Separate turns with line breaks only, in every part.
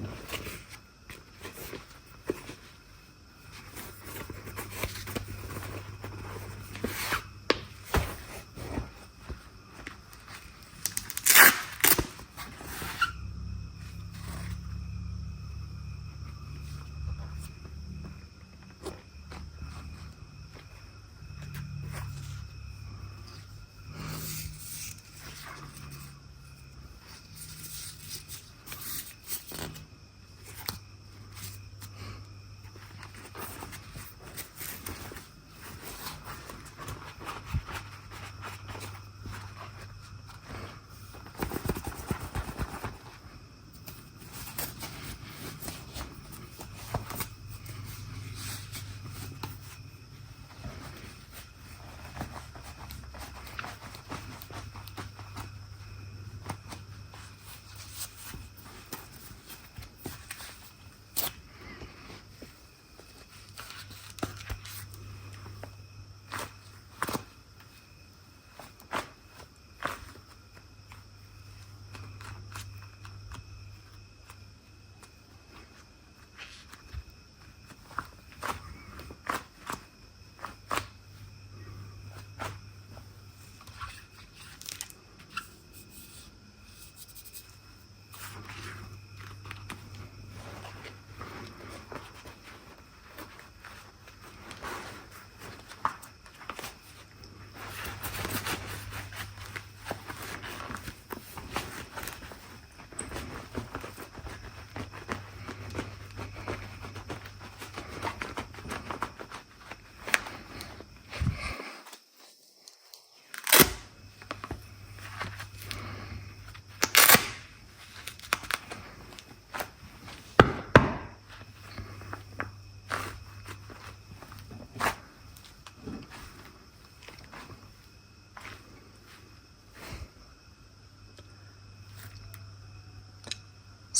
Thank you.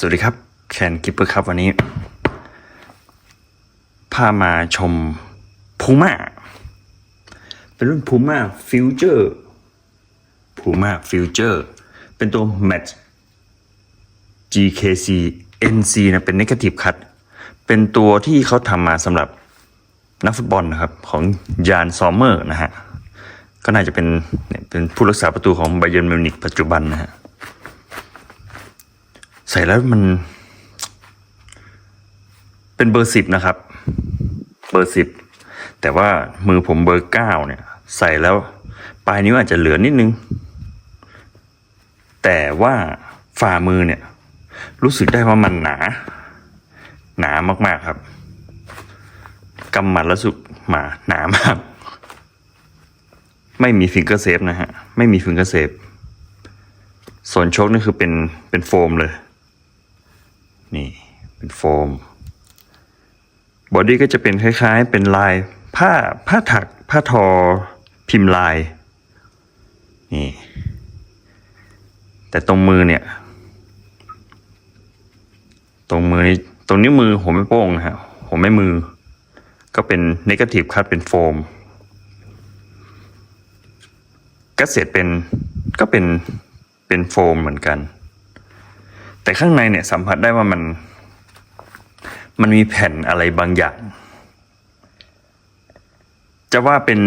สวัสดีครับแคนกิปเปอร์ครับวันนี้ พามาชมพูม่าเป็นรุ่นพูม่าฟิวเจอร์พูม่าฟิวเจอร์เป็นตัว Match GKC NC นะเป็น Negative Cut เป็นตัวที่เขาทำมาสำหรับนักฟุตบอลนะครับ ของยานซอมเมอร์นะฮะ ก็น่าจะเป็นเป็นผู้รักษาประตูของไบเย r n นมิวนิกปัจจุบันนะฮะ ใส่แล้วมัน เป็นเบอร์สิบนะครับ เบอร์สิบแต่ว่ามือผมเบอร์เก้าเนี่ย ใส่แล้ว ปลายนิ้วอาจจะเหลือนิดนึง แต่ว่าฝ่ามือเนี่ย รู้สึกได้ว่ามันหนา หนามากๆครับกำหมัดแล้วสุกหมาหนามาก ไม่มีฟิงเกอร์เซฟนะฮะ ไม่มีฟิงเกอร์เซฟส่วนโชคนี่คือเป็นเป็นโฟมเลย นี่เป็นโฟมบอดี้ก็จะเป็นคล้ายๆ เป็นลายผ้าผ้าถักผ้าทอพิมพ์ลายนี่แต่ตรงมือเนี่ย ตรงมือนี้ตรงนิ้วมือผมไม่โป้งนะฮะผมไม่มือ ก็เป็นเนกาทีฟคัตเป็นโฟมก็เสร็จเป็นก็เป็นเป็นโฟมเหมือนกัน แต่ข้างในเนี่ยสัมผัสได้ว่ามันมันมีแผ่นอะไรบางอย่าง จะว่าเป็น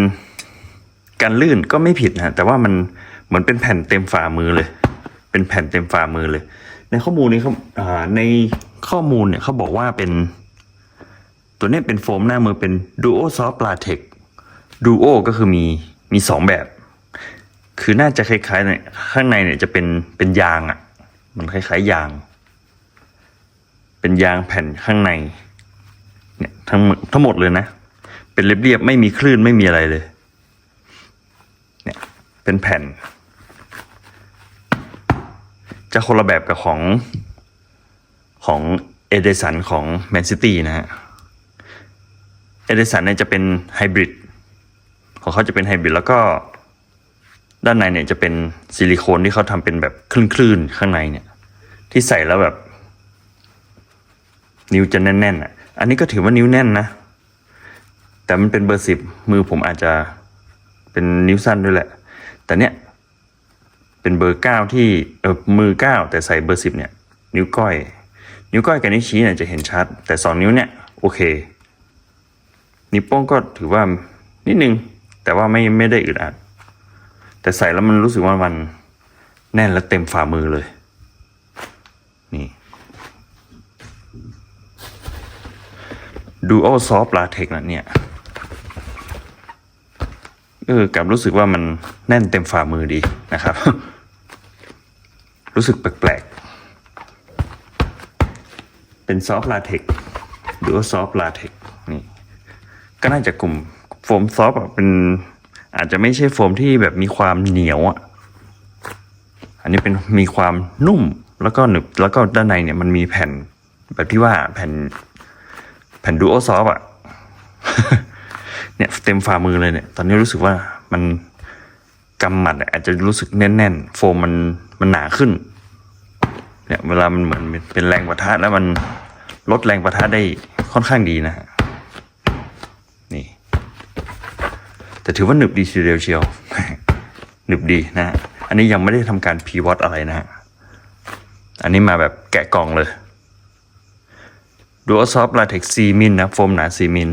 การลื่นก็ไม่ผิดนะแต่ว่ามันเหมือนเป็นแผ่นเต็มฝ่ามือเลย เป็นแผ่นเต็มฝ่ามือเลย ในข้อมูลนี้เขาอ่าในข้อมูลเนี่ยเขาบอกว่าเป็น ตัวเนี้ยเป็นโฟมหน้ามือเป็น Duo Soft Latex Duo ก็คือมีมีสองแบบ คือน่าจะคล้ายๆเนี่ยข้างในเนี่ยจะเป็นเป็นยางอะ่ะ มันคล้ายๆยาง เป็นยางแผ่นข้างใน เนี่ยทั้งหมดทั้งหมดเลยนะ เป็นเรียบๆไม่มีคลื่นไม่มีอะไรเลย เนี่ยเป็นแผ่น จะคนละแบบกับของของเอเดสันของแมนซิตี้นะฮะ เอเดสันเนี่ยจะเป็นไฮบริดของเขาจะเป็นไฮบริดแล้วก็ ด้านในเนี่ยจะเป็นซิลิโคนที่เขาทำเป็นแบบคลื่นๆข้างในเนี่ย ที่ใส่แล้วแบบ นิ้วจะแน่นๆอะ อันนี้ก็ถือว่านิ้วแน่นนะ แต่มันเป็นเบอร์สิบมือผมอาจจะเป็นนิ้วสั้นด้วยแหละ แต่เนี้ยเป็นเบอร์เก้าที่เออมือเก้าแต่ใส่เบอร์สิบเนี่ย นิ้วก้อย นิ้วก้อยกับนิ้วชี้เนี่ยจะเห็นชัด แต่สองนิ้วเนี่ยโอเค นิ้วโป้งก็ถือว่านิดนึงแต่ว่าไม่ไม่ได้อึดอัด แต่ใส่แล้วมันรู้สึกว่ามันแน่นและเต็มฝ่ามือเลย นี่ Duo Soft Latex นะเนี่ยเออกลับรู้สึกว่ามันแน่นเต็มฝ่ามือดีนะครับ รู้สึกแปลกๆ เป็นซอฟต์ลาเทคหรือว่าซอฟต์ลาเทคนี่ ก็น่าจะกลุ่มโฟมซอฟต์เป็น อาจจะไม่ใช่โฟมที่แบบมีความเหนียวอะ อันนี้เป็นมีความนุ่มแล้วก็หนึบแล้วก็ด้านในเนี่ยมันมีแผ่นแบบที่ว่าแผ่นแผ่นดูโอซอฟอะ เนี่ยเต็มฝ่ามือเลยเนี่ย ตอนนี้รู้สึกว่ามันกำหมัดอาจจะรู้สึกแน่นๆ โฟมมันมันหนาขึ้น เนี่ยเวลามันเหมือนเป็นแรงประทะแล้วมันลดแรงประทะได้ค่อนข้างดีนะฮะ แต่ถือว่าหนึบดีทีเดียวเชียว หนึบดีนะฮะอันนี้ยังไม่ได้ทำการพีวอตอะไรนะฮะอันนี้มาแบบแกะกล่องเลยดูอซอฟลาเท็กซีมิลนะโฟมหนาซีมิล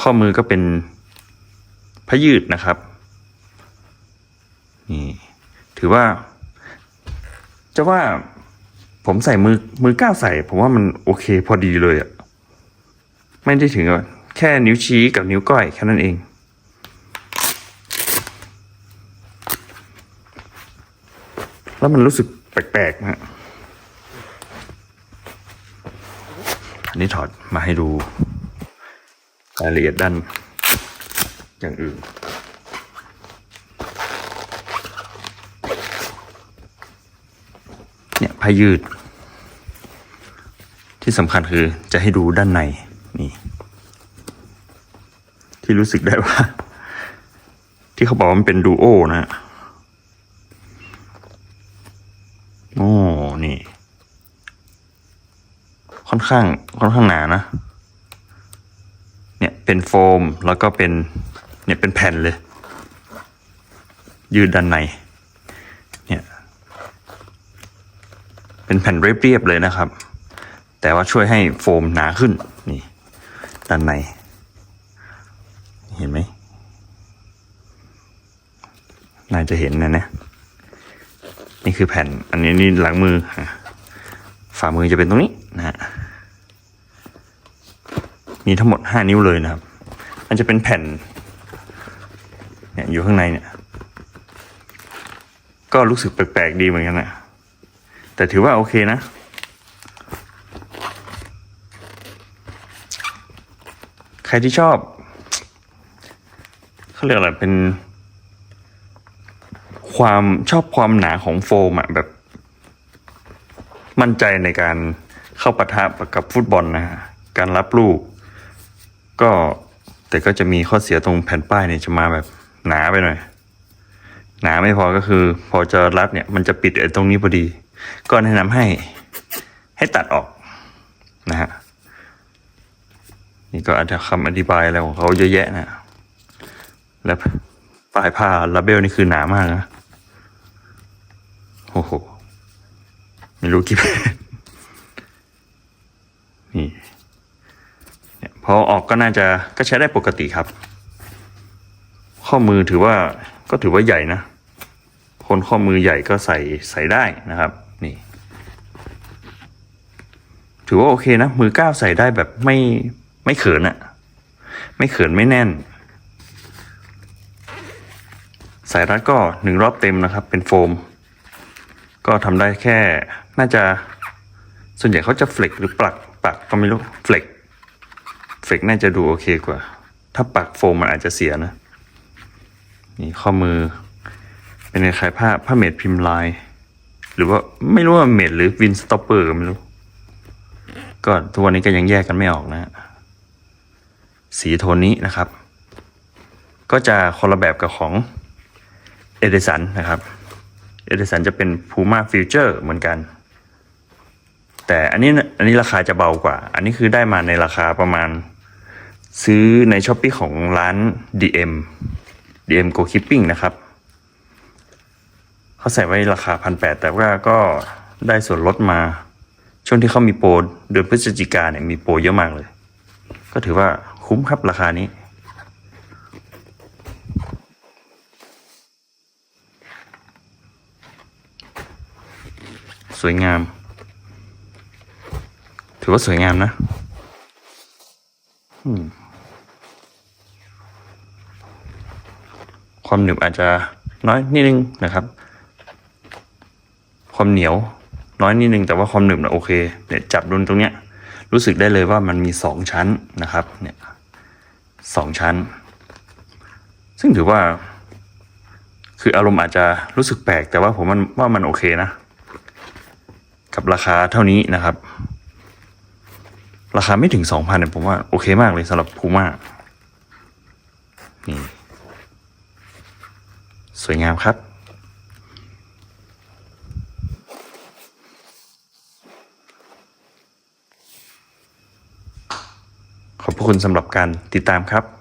ข้อมือก็เป็นพยืดนะครับ นี่ ถือว่า จะว่าผมใส่มือมือก้าวใส่ ผมว่ามันโอเคพอดีเลยอะไม่ได้ถึงกับ แค่นิ้วชี้กับนิ้วก้อยแค่นั้นเอง แล้วมันรู้สึกแปลกๆนะฮะอันนี้ถอดมาให้ดูรายละเอียดด้านอย่างอื่นเนี่ยผ้ายืด ที่สำคัญคือจะให้ดูด้านในนี่ ที่รู้สึกได้ว่า ที่เขาบอกว่ามันเป็นดูโอนะโอ้นี่ ค่อนข้าง ค่อนข้างหนานะ เนี่ยเป็นโฟมแล้วก็เป็น เนี่ยเป็นแผ่นเลย ยืดด้านใน เนี่ย เป็นแผ่นเรียบๆเลยนะครับ แต่ว่าช่วยให้โฟมหนาขึ้น นี่ ด้านใน เห็นไหมน่าจะเห็นนะเนี่ยนี่คือแผ่น อันนี้นี่หลังมือฝ่ามือจะเป็นตรงนี้นะฮะมีทั้งหมดห้านิ้วเลยนะครับ มันจะเป็นแผ่นเนี่ยอยู่ข้างในเนี่ย ก็รู้สึกแปลกๆดีเหมือนกันนะแต่ถือว่าโอเคนะ ใครที่ชอบ เขาเรียกอะไรเป็นความชอบความหนาของโฟมอะแบบ มั่นใจในการเข้าปะทะกับฟุตบอลนะฮะการรับลูก ก็แต่ก็จะมีข้อเสียตรงแผ่นป้ายเนี่ยจะมาแบบหนาไปหน่อย หนาไม่พอก็คือ พอจะรับเนี่ย มันจะปิดไอ้ตรงนี้พอดี ก็แนะนำให้ให้ตัดออกนะฮะนี่ก็อาจจะคำอธิบายอะไรของเขาเยอะแยะนะ แล้วปลายผ้าลาเบลนี่คือหนามากนะโอ้โหไม่รู้กี่นี่เนี่ยพอออกก็น่าจะก็ใช้ได้ปกติครับ ข้อมือถือว่าก็ถือว่าใหญ่นะ คนข้อมือใหญ่ก็ใส่ใส่ได้นะครับ นี่ ถือว่าโอเคนะ มือก้าวใส่ได้แบบไม่ไม่เขินอะไม่เขินไม่แน่น สายรัดก็หนึ่งรอบเต็มนะครับ เป็นโฟม ก็ทำได้แค่น่าจะส่วนใหญ่เขาจะเฟล็กหรือปลักปักก็ไม่รู้เฟล็กเฟล็กน่าจะดูโอเคกว่า ถ้าปักโฟมมันอาจจะเสียนะ นี่ข้อมือ เป็นคล้ายผ้าผ้าเม็ดพิมพ์ลาย หรือว่าไม่รู้ว่าเม็ดหรือวินสต็อปเปอร์ก็ไม่รู้ ก็ทุกวันนี้ก็ยังแยกกันไม่ออกนะสีโทนนี้นะครับ ก็จะคนละแบบกับของ เอเดสันนะครับ เอเดสันจะเป็น Puma Future เหมือนกัน แต่อันนี้อันนี้ราคาจะเบากว่า อันนี้คือได้มาในราคาประมาณ ซื้อในช้อปปีของร้าน DM DM Go Keeping นะครับ เขาใส่ไว้ราคาพันแปดแต่ว่าก็ได้ส่วนลดมา ช่วงที่เขามีโปรเดือนพฤศจิกาเนี่ยมีโปรเยอะมากเลย ก็ถือว่าคุ้มครับราคานี้ สวยงาม ถือว่าสวยงามนะความหนึบอาจจะน้อยนิดนึงนะครับ ความเหนียว น้อยนิดนึง แต่ว่าความหนึบนะโอเคเนี่ยจับดุนตรงเนี้ย รู้สึกได้เลยว่ามันมีสองชั้นนะครับ เนี่ยสองชั้น ซึ่งถือว่า คืออารมณ์อาจจะรู้สึกแปลก แต่ว่าผมมันว่ามันโอเคนะ กับราคาเท่านี้นะครับ ราคาไม่ถึงสองพันเนี่ยผมว่าโอเคมากเลยสำหรับพูม่านี่ สวยงามครับ ขอบพระคุณสำหรับการติดตามครับ